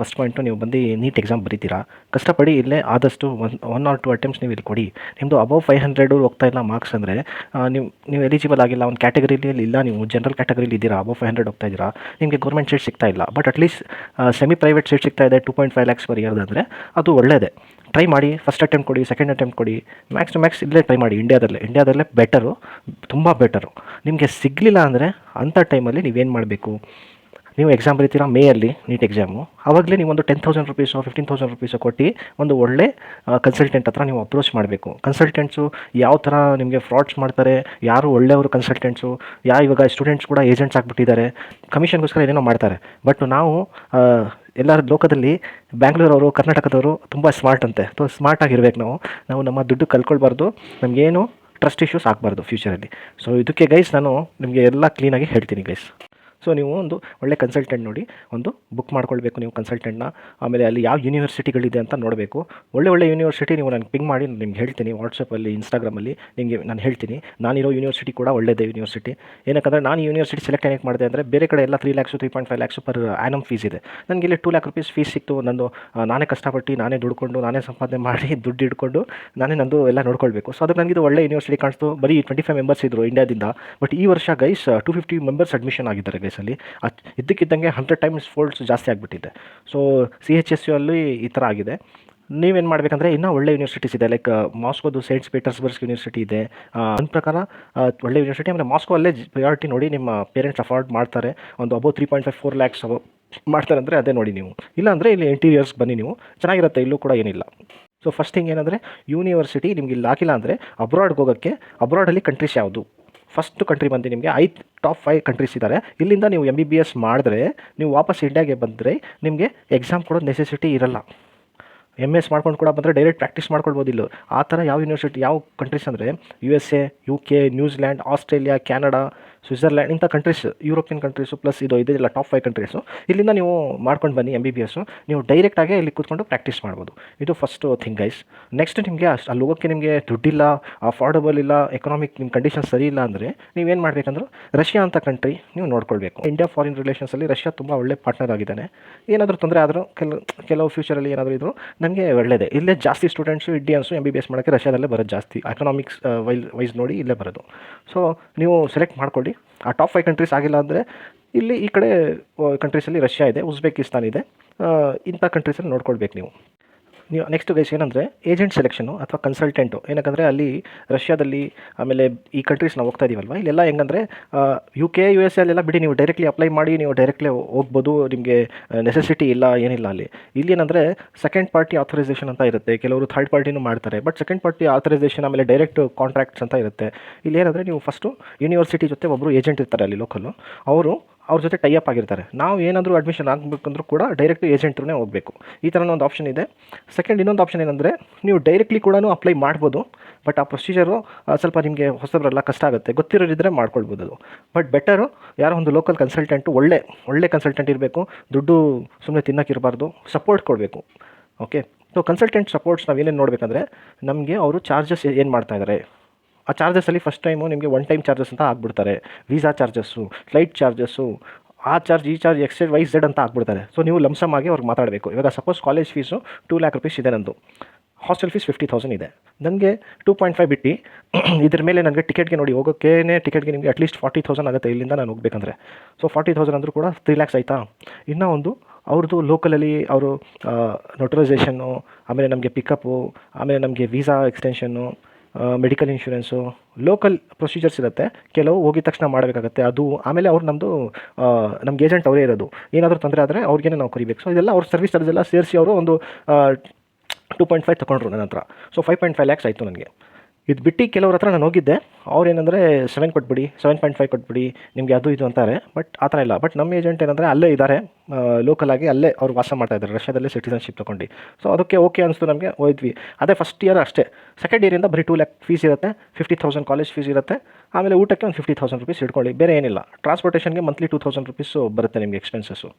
First point ನೀವು ಬಂದು NEET exam ಬರೀತೀರಾ? ಕಷ್ಟಪಡಿ ಇಲ್ಲೇ ಆದಷ್ಟು one one or two attempts ನೀವು ಇಲ್ಲಿ ಕೊಡಿ. ನಿಮ್ಮದು ಅಬೌವ್ ಫೈವ್ ಹಂಡ್ರೆಡು ಹೋಗ್ತಾ ಇಲ್ಲ ಮಾರ್ಕ್ಸ್ ಅಂದರೆ ನೀವು ನೀವು ಎಲಿಜಿಬಲ್ ಆಗಿಲ್ಲ, ಒಂದು ಕ್ಯಾಟಗರಿಲಿ ಇಲ್ಲ, ನೀವು ಜನರಲ್ ಕ್ಯಾಟಗರಿಲಿ ಇದ್ದೀರಾ ಅಬೌವ್ ಫೈವ್ ಹಂಡ್ರೆಡ್ ಹೋಗ್ತಾ ಇದ್ದೀರಾ, ನಿಮಗೆ ಗೌರ್ಮೆಂಟ್ ಸೀಟ್ ಸಿಗ್ತಾ ಇಲ್ಲ. But at least semi private seat ಸಿಗ್ತಾ ಇದೆ two point five lakhs per year ಅಂದರೆ, ಅದು ಒಳ್ಳೆಯದೆ ಟ್ರೈ ಮಾಡಿ ಫಸ್ಟ್ ಅಟೆಂಪ್ಟ್ ಕೊಡಿ ಸೆಕೆಂಡ್ ಅಟೆಂಪ್ಟ್ ಕೊಡಿ ಮ್ಯಾಕ್ಸ್ ಟು ಮ್ಯಾಕ್ಸ್ ಇಲ್ಲೇ ಟ್ರೈ ಮಾಡಿ ಇಂಡಿಯಾದಲ್ಲೇ ಇಂಡಿಯಾದಲ್ಲೇ ಬೆಟರು ತುಂಬ ಬೆಟರು ನಿಮಗೆ ಸಿಗಲಿಲ್ಲ ಅಂದರೆ, ಅಂಥ ಟೈಮಲ್ಲಿ ನೀವೇನು ಮಾಡಬೇಕು? ನೀವು ಎಕ್ಸಾಮ್ ಬರೀತೀರಾ? ಮೇಯಲ್ಲಿ ನೀಟ್ ಎಕ್ಸಾಮು ಆವಾಗಲೇ ನೀವು ಒಂದು ten thousand rupees fifteen thousand rupees ಕೊಟ್ಟು ಒಂದು ಒಳ್ಳೆ ಕನ್ಸಲ್ಟೆಂಟ್ ಹತ್ರ ನೀವು ಅಪ್ರೋಚ್ ಮಾಡಬೇಕು. ಕನ್ಸಲ್ಟೆಂಟ್ಸು ಯಾವ ಥರ ನಿಮಗೆ ಫ್ರಾಡ್ಸ್ ಮಾಡ್ತಾರೆ, ಯಾರು ಒಳ್ಳೆಯವರು ಕನ್ಸಲ್ಟೆಂಟ್ಸು ಯಾ ಇವಾಗ ಸ್ಟೂಡೆಂಟ್ಸ್ ಕೂಡ ಏಜೆಂಟ್ಸ್ ಆಗಿಬಿಟ್ಟಿದ್ದಾರೆ ಕಮಿಷನ್ಗೋಸ್ಕರ ಏನೇನೋ ಮಾಡ್ತಾರೆ. ಬಟ್ ನಾವು ಎಲ್ಲರ ಎಲ್ಲ ಲೋಕದಲ್ಲಿ ಬ್ಯಾಂಗ್ಳೂರವರು ಕರ್ನಾಟಕದವರು ತುಂಬ ಸ್ಮಾರ್ಟ್ ಅಂತೆ. ಸೊ ಸ್ಮಾರ್ಟ್ ಆಗಿರ್ಬೇಕು ನಾವು. ನಾವು ನಮ್ಮ ದುಡ್ಡು ಕಲ್ಕೊಳ್ಬಾರ್ದು ನಮಗೇನು ಟ್ರಸ್ಟ್ ಇಶ್ಯೂಸ್ ಆಗಬಾರ್ದು ಫ್ಯೂಚರಲ್ಲಿ ಸೊ ಇದಕ್ಕೆ ಗೈಸ್ ನಾನು ನಿಮಗೆ ಎಲ್ಲ ಕ್ಲೀನಾಗಿ ಹೇಳ್ತೀನಿ ಗೈಸ್ ಸೊ ನೀವು ಒಂದು ಒಳ್ಳೆ ಕನ್ಸಲ್ಟೆಂಟ್ ನೋಡಿ, ಒಂದು ಬುಕ್ ಮಾಡ್ಕೊಳ್ಬೇಕು ನೀವು ಕನ್ಸಲ್ಟೆಂಟ್ನ ಆಮೇಲೆ ಅಲ್ಲಿ ಯಾವ ಯೂನಿವರ್ಸಿಟಿಗಳಿದೆ ಅಂತ ನೋಡಬೇಕು. ಒಳ್ಳೆ ಒಳ್ಳೆ ಯೂನಿವರ್ಸಿಟಿ ನೀವು ನನಗೆ ಪಿಂಗ್ ಮಾಡಿ, ನಿಮ್ಗೆ ಹೇಳ್ತೀನಿ. ವಾಟ್ಸಪ್ಪಲ್ಲಿ ಇನ್ಸ್ಟಾಗ್ರಾಮಲ್ಲಿ ನಿಮಗೆ ನಾನು ಹೇಳ್ತೀನಿ. ನಾನಿರೋ ಯೂನಿವರ್ಸಿಟಿ ಕೂಡ ಒಳ್ಳೆಯದೇ ಯೂನಿವರ್ಸಿಟಿ ಏನಕ್ಕಂದರೆ ನಾನು ಯೂನಿವರ್ಸಿಟಿ ಸೆಲೆಕ್ಟ್ ಏನಕ್ಕೆ ಮಾಡಿದೆ ಅಂದರೆ ಬೇರೆ ಕಡೆ ಎಲ್ಲ three lakhs three point five lakhs per annum fees ಇದೆ. ನನಗೆ ಇಲ್ಲಿ ಟೂ ಲ್ಯಾಕ್ ರುಪೀಸ್ ಫೀಸ್ ಸಿಕ್ತು. ನಂದು ನಾನೇ ಕಷ್ಟಪಟ್ಟು, ನಾನೇ ದುಡ್ಕೊಂಡು, ನಾನೇ ಸಂಪಾದನೆ ಮಾಡಿ, ದುಡ್ಡು ಇಟ್ಕೊಂಡು, ನಾನೇ ನಂದು ಎಲ್ಲ ನೋಡ್ಕೊಳ್ಬೇಕು. ಸೊ ಅದಕ್ಕೆ ನನಗೆ ಇದು ಒಳ್ಳೆ ಯೂನಿವರ್ಸಿಟಿ ಕಾಣಿಸ್ತು. ಬರೀ ಟ್ವೆಂಟಿ ಫೈವ್ ಮೆಂಬರ್ಸ್ ಇದ್ದರು ಇಂಡಿಯಾದಿಂದ ಬಟ್ ಈ ವರ್ಷ guys two fifty members admission ಆಗಿದ್ದಾರೆ ಗೈಸಲ್ಲಿ ಅದು ಇದ್ದಕ್ಕಿದ್ದಂಗೆ ಹಂಡ್ರೆಡ್ ಟೈಮ್ಸ್ ಫೋಲ್ಡ್ಸ್ ಜಾಸ್ತಿ ಆಗಿಬಿಟ್ಟಿದೆ. So C H S U ಅಲ್ಲಿ ಈ ಥರ ಆಗಿದೆ. ನೀವೇನು ಮಾಡಬೇಕಂದ್ರೆ ಇನ್ನೂ ಒಳ್ಳೆ ಯೂನಿವರ್ಸಿಟೀಸ್ ಇದೆ ಲೈಕ್ ಮಾಸ್ಕೋದು ಸೇಂಟ್ಸ್ ಪೀಟರ್ಸ್ಬರ್ಗ್ ಯೂನಿವರ್ಸಿಟಿ ಇದೆ. ನನ್ನ ಪ್ರಕಾರ ಒಳ್ಳೆ ಯೂನಿವರ್ಸಿಟಿ ಆಮೇಲೆ ಮಾಸ್ಕೋ ಅಲ್ಲೇ ಪ್ರಿಯಾರಿಟಿ ನೋಡಿ ನಿಮ್ಮ ಪೇರೆಂಟ್ಸ್ ಅಫೋರ್ಡ್ ಮಾಡ್ತಾರೆ. ಒಂದು above three point five four lakhs ಮಾಡ್ತಾರೆ ಅಂದರೆ ಅದೇ ನೋಡಿ ನೀವು. ಇಲ್ಲಾಂದರೆ ಇಲ್ಲಿ ಇಂಟೀರಿಯರ್ಸ್ ಬನ್ನಿ ನೀವು. ಚೆನ್ನಾಗಿರುತ್ತೆ, ಇಲ್ಲೂ ಕೂಡ ಏನಿಲ್ಲ. ಸೊ ಫಸ್ಟ್ ಥಿಂಗ್ ಏನಂದರೆ ಯೂನಿವರ್ಸಿಟಿ ನಿಮ್ಗೆ ಇಲ್ಲಿ ಹಾಕಿಲ್ಲ ಅಂದರೆ ಅಬ್ರಾಡ್ಗೆ ಹೋಗೋಕ್ಕೆ ಅಬ್ರಾಡಲ್ಲಿ ಕಂಟ್ರೀಸ್ ಯಾವುದು? ಫಸ್ಟ್ ಕಂಟ್ರಿ ಬಂದು ನಿಮಗೆ ಐದು ಟಾಪ್ ಫೈವ್ ಕಂಟ್ರೀಸ್ ಇದ್ದಾರೆ ಇಲ್ಲಿಂದ ನೀವು ಎಂ ಬಿ ಬಿ ಎಸ್ ಮಾಡಿದ್ರೆ, ನೀವು ವಾಪಸ್ ಇಂಡಿಯಾಗೆ ಬಂದರೆ ನಿಮಗೆ ಎಕ್ಸಾಮ್ ಕೊಡೋದು ನೆಸೆಸಿಟಿ ಇರಲ್ಲ. ಎಂ ಎಸ್ ಮಾಡ್ಕೊಂಡು ಕೂಡ ಬಂದರೆ ಡೈರೆಕ್ಟ್ ಪ್ರಾಕ್ಟೀಸ್ ಮಾಡ್ಕೊಳ್ಬೋದು ಇಲ್ಲ. ಆ ಥರ ಯಾವ ಯೂನಿವರ್ಸಿಟಿ ಯಾವ ಕಂಟ್ರೀಸ್ ಅಂದರೆ U S A U K New Zealand Australia Canada Switzerland ಇಂಥ ಕಂಟ್ರೀಸ್ ಯುರೋಪಿಯನ್ ಕಂಟ್ರೀಸು ಪ್ಲಸ್ ಇದು ಇದೆಲ್ಲ ಟಾಪ್ ಫೈವ್ ಕಂಟ್ರೀಸು ಇಲ್ಲಿಂದ ನೀವು ಮಾಡ್ಕೊಂಡು ಬನ್ನಿ ಎಂ ಬಿ ಬಿ ಎಸ್ಸು ನೀವು ಡೈರೆಕ್ಟಾಗಿ ಇಲ್ಲಿ ಕೂತ್ಕೊಂಡು ಪ್ರಾಕ್ಟೀಸ್ ಮಾಡ್ಬೋದು. ಇದು ಫಸ್ಟ್ ಥಿಂಗ್ ಗೈಸ್ ನೆಕ್ಸ್ಟ್ ನಿಮಗೆ ಅಷ್ಟು, ಅಲ್ಲಿ ಹೋಗೋಕ್ಕೆ ನಿಮಗೆ ದುಡ್ಡಿಲ್ಲ ಅಫೋರ್ಡಬಲ್ ಇಲ್ಲ ಎಕನಾಮಿಕ್ ನಿಮ್ಮ ಕಂಡೀಷನ್ ಸರಿ ಇಲ್ಲ ಅಂದರೆ ನೀವೇನು ಮಾಡಬೇಕಂದ್ರೆ ರಷ್ಯಾ ಅಂತ ಕಂಟ್ರಿ ನೀವು ನೋಡ್ಕೊಳ್ಬೇಕು. ಇಂಡಿಯಾ ಫಾರಿನ್ ರಿಲೇಷನ್ಸಲ್ಲಿ ರಷ್ಯಾ ತುಂಬ ಒಳ್ಳೆ ಪಾರ್ಟ್ನರ್ ಆಗಿದ್ದಾನೆ. ಏನಾದರೂ ತೊಂದರೆ ಆದರೂ ಕೆಲವು ಕೆಲವು ಫ್ಯೂಚರಲ್ಲಿ ಏನಾದರೂ ಇದ್ದರೂ ನನಗೆ ಒಳ್ಳೆಯದೇ ಇಲ್ಲೇ ಜಾಸ್ತಿ students Indians M B B S ಮಾಡೋಕ್ಕೆ ರಷ್ಯಾದಲ್ಲೇ ಬರೋದು ಜಾಸ್ತಿ. ಎಕನಾಮಿಕ್ಸ್ ವೈಲ್ ವೈಸ್ ನೋಡಿ ಇಲ್ಲೇ ಬರೋದು. ಸೊ ನೀವು ಸೆಲೆಕ್ಟ್ ಮಾಡ್ಕೊಳ್ಳಿ. ಆ ಟಾಪ್ ಫೈವ್ ಕಂಟ್ರೀಸ್ ಆಗಿಲ್ಲ ಅಂದರೆ ಇಲ್ಲಿ ಈ ಕಡೆ ಕಂಟ್ರೀಸಲ್ಲಿ ರಷ್ಯಾ ಇದೆ, ಉಜ್ಬೇಕಿಸ್ತಾನ್ ಇದೆ. ಇಂಥ ಕಂಟ್ರೀಸಲ್ಲಿ ನೋಡ್ಕೊಳ್ಬೇಕು ನೀವು. ನೀವು ನೆಕ್ಸ್ಟ್ ಗೈಸ್ ಏನಂದರೆ ಏಜೆಂಟ್ ಸೆಲೆಕ್ಷನು ಅಥವಾ ಕನ್ಸಲ್ಟೆಂಟು ಏನಕ್ಕಂದರೆ ಅಲ್ಲಿ ರಷ್ಯಾದಲ್ಲಿ ಆಮೇಲೆ ಈ ಕಂಟ್ರೀಸ್ ನಾವು ಹೋಗ್ತಾ ಇದೀವಲ್ವ? ಇಲ್ಲೆಲ್ಲ ಹೆಂಗಂದರೆ ಯು ಕೆ ಯು ಎಸ್ ಅಲ್ಲೆಲ್ಲ ಬಿಡಿ, ನೀವು ಡೈರೆಕ್ಟ್ಲಿ ಅಪ್ಲೈ ಮಾಡಿ, ನೀವು ಡೈರೆಕ್ಟ್ಲಿ ಹೋಗ್ಬೋದು, ನಿಮಗೆ ನೆಸೆಸಿಟಿ ಇಲ್ಲ, ಏನಿಲ್ಲ ಅಲ್ಲಿ. ಇಲ್ಲಿ ಏನಂದರೆ ಸೆಕೆಂಡ್ ಪಾರ್ಟಿ ಆಥರೈಸೇಷನ್ ಅಂತ ಇರುತ್ತೆ. ಕೆಲವರು ಥರ್ಡ್ ಪಾರ್ಟಿನೂ ಮಾಡ್ತಾರೆ. ಬಟ್ ಸೆಕೆಂಡ್ ಪಾರ್ಟಿ ಆಥರೈಸೇಷನ್ ಆಮೇಲೆ ಡೈರೆಕ್ಟ್ ಕಾಂಟ್ರಾಕ್ಟ್ಸ್ ಅಂತ ಇರುತ್ತೆ. ಇಲ್ಲಿ ಏನಂದರೆ ನೀವು ಫಸ್ಟು ಯೂನಿವರ್ಸಿಟಿ ಜೊತೆ ಒಬ್ಬರು ಏಜೆಂಟ್ ಇರ್ತಾರೆ ಅಲ್ಲಿ ಲೋಕಲ್ಲು ಅವರು ಅವ್ರ ಜೊತೆ ಟೈ ಅಪ್ ಆಗಿರ್ತಾರೆ. ನಾವು ಏನಾದರೂ ಅಡ್ಮಿಷನ್ ಆಗಬೇಕಂದ್ರೂ ಕೂಡ ಡೈರೆಕ್ಟ್ ಏಜೆಂಟ್ರನ್ನೇ ಹೋಗಬೇಕು. ಈ ಥರ ಒಂದು ಆಪ್ಷನ್ ಇದೆ. ಸೆಕೆಂಡ್ ಇನ್ನೊಂದು ಆಪ್ಷನ್ ಏನಂದರೆ, ನೀವು ಡೈರೆಕ್ಟ್ಲಿ ಕೂಡ ಅಪ್ಲೈ ಮಾಡ್ಬೋದು ಬಟ್ ಆ ಪ್ರೊಸೀಜರು ಸ್ವಲ್ಪ ನಿಮಗೆ ಹೊಸಬ್ರೆಲ್ಲ ಕಷ್ಟ ಆಗುತ್ತೆ. ಗೊತ್ತಿರೋರಿದ್ದರೆ ಮಾಡ್ಕೊಳ್ಬೋದು ಅದು. ಬಟ್ ಬೆಟರು ಯಾರೋ ಒಂದು ಲೋಕಲ್ ಕನ್ಸಲ್ಟೆಂಟು ಒಳ್ಳೆ ಒಳ್ಳೆ ಕನ್ಸಲ್ಟೆಂಟ್ ಇರಬೇಕು, ದುಡ್ಡು ಸುಮ್ಮನೆ ತಿನ್ನೋಕ್ಕಿರಬಾರ್ದು ಸಪೋರ್ಟ್ ಕೊಡಬೇಕು. ಓಕೆ ಸೊ ಕನ್ಸಲ್ಟೆಂಟ್ ಸಪೋರ್ಟ್ಸ್ ನಾವು ಏನೇನು ನೋಡಬೇಕಂದ್ರೆ, ನಮಗೆ ಅವರು ಚಾರ್ಜಸ್ ಏನು ಮಾಡ್ತಾ ಇದ್ದಾರೆ ಆ ಚಾರ್ಜಸಲ್ಲಿ ಫಸ್ಟ್ ಟೈಮು ನಿಮಗೆ ಒನ್ ಟೈಮ್ ಚಾರ್ಜಸ್ ಅಂತ ಹಾಕ್ಬಿಡ್ತಾರೆ ವೀಸಾ ಚಾರ್ಜಸ್ಸು ಫ್ಲೈಟ್ ಚಾರ್ಜಸ್ಸು ಆ ಚಾರ್ಜ್ ಈ ಚಾರ್ಜ್ ಎಕ್ಸೆಡ್ ವೈಸ್ ಝೆಡ್ ಅಂತ ಹಾಕ್ಬಿಡ್ತಾರೆ ಸೊ ನೀವು ಲಮ್ಸಮ್ ಆಗಿ ಅವ್ರಿಗೆ ಮಾತಾಡಬೇಕು. ಇವಾಗ suppose college fees two lakh rupees ಇದೆ ನಂದು. ಹಾಸ್ಟೆಲ್ ಫೀಸ್ ಫಿಫ್ಟಿ ತೌಸಂಡ್ ಇದೆ. ನನಗೆ ಟೂ ಪಾಯಿಂಟ್ ಫೈವ್ ಬಿಟ್ಟು. ಇದ್ರ ಮೇಲೆ ನನಗೆ ಟಿಕೆಟ್ಗೆ ನೋಡಿ ಹೋಗೋಕ್ಕೇ ಟಿಕೆಟ್ಗೆ ನಿಮಗೆ ಅಟ್ಲೀಸ್ಟ್ ಫಾರ್ಟಿ ತೌಸಂಡ್ ಆಗುತ್ತೆ ಇಲ್ಲಿಂದ ನಾನು ಹೋಗಬೇಕಂದ್ರೆ. ಸೊ ಫಾರ್ಟಿ ತೌಸಂಡ್ ಅಂದರೂ ಕೂಡ ತ್ರೀ ಲ್ಯಾಕ್ಸ್ ಆಯಿತಾ? ಇನ್ನೂ ಒಂದು ಅವ್ರದ್ದು ಲೋಕಲಲ್ಲಿ ಅವರು ನೋಟರೈಸೇಷನ್ನು ಆಮೇಲೆ ನಮಗೆ ಪಿಕಪ್ಪು ಆಮೇಲೆ ನಮಗೆ visa extension medical insurance local procedures ಇರುತ್ತೆ. ಕೆಲವು ಹೋಗಿದ ತಕ್ಷಣ ಮಾಡಬೇಕಾಗತ್ತೆ. ಅದು ಆಮೇಲೆ ಅವ್ರು ನಮ್ಮದು ನಮ್ಗೆ ಏಜೆಂಟ್ ಅವರೇ ಇರೋದು. ಏನಾದರೂ ತೊಂದರೆ ಆದರೆ ಅವ್ರಿಗೇನೆ ನಾವು ಕರಿಬೇಕು. ಸೊ ಇದೆಲ್ಲ ಅವ್ರ ಸರ್ವಿಸ್ ಎಲ್ಲ ಸೇರಿಸಿ ಅವರು ಒಂದು ಟೂ ಪಾಯಿಂಟ್ ಫೈವ್ ತೊಗೊಂಡ್ರು ನನ್ನ ಹತ್ರ so five point five lakhs ಆಯಿತು ನನಗೆ. ಇದು ಬಿಟ್ಟು ಕೆಲವ್ರ ಹತ್ರ ನಾನು ಹೋಗಿದ್ದೆ. ಅವ್ರು ಏನಂದರೆ ಸೆವೆನ್ ಕೊಟ್ಬಿಡಿ ಸೆವೆನ್ ಪಾಯಿಂಟ್ ಫೈವ್ ಕೊಟ್ಬಿಡಿ, ನಿಮಗೆ ಅದು ಇದು ಅಂತಾರೆ. ಬಟ್ ಆ ಥರ ಇಲ್ಲ. ಬಟ್ ನಮ್ಮ ಏಜೆಂಟ್ ಏನಂದರೆ, ಅಲ್ಲೇ ಇದ್ದಾರೆ ಲೋಕಲ್ ಆಗಿ ಅಲ್ಲೇ ಅವ್ರು ವಾಸ ಮಾಡ್ತಾ ಇದ್ದಾರೆ ರಷ್ಯಾದಲ್ಲಿ ಸಿಟಿಸನ್ಶಿಪ್ ತೊಗೊಂಡು. ಸೊ ಅದಕ್ಕೆ ಓಕೆ ಅನಿಸ್ತು ನಮಗೆ. ಹೋಯ್ತು ಅದೇ ಫಸ್ಟ್ ಇಯರ್ ಅಷ್ಟೇ. ಸೆಕೆಂಡ್ ಇಯರಿಂದ ಬರೀ ಟೂ ಲ್ಯಾಕ್ ಫೀಸ್ ಇರುತ್ತೆ. ಫಿಫ್ಟಿ ತೌಸಂಡ್ ಕಾಲೇಜ್ ಫೀಸ್ ಇರುತ್ತೆ. ಆಮೇಲೆ ಊಟಕ್ಕೆ ಒಂದು ಫಿಫ್ಟಿ ತೌಸಂಡ್ ರುಪೀಸ್ ಇಟ್ಕೊಳ್ಳಿ. ಬೇರೆ ಏನಿಲ್ಲ. ಟ್ರಾನ್ಸ್ಪೋರ್ಟೇಷನ್ಗೆ ಮಂತ್ಲಿ ಟೂ ತೌಸಂಡ್ ರುಪೀಸು ಬರುತ್ತೆ ನಿಮಗೆ ಎಕ್ಸ್ಪೆನ್ಸಸ್ಸು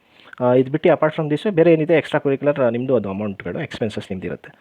ಇದು ಬಿಟ್ಟು ಅಪಾರ್ಟ್ ಫ್ರಮ್ ದಿಸ್ ಬೇರೆ ಏನಿದೆ? ಎಕ್ಸ್ಟ್ರಾ ಕುರಿಕ್ಯುಲರ್ ನಿಮ್ಮದು ಅದು ಅಮೌಂಟ್ಗಳು ಎಕ್ಸ್ಪೆನ್ಸಸ್ ನಿಮ್ದು ಇರುತ್ತೆ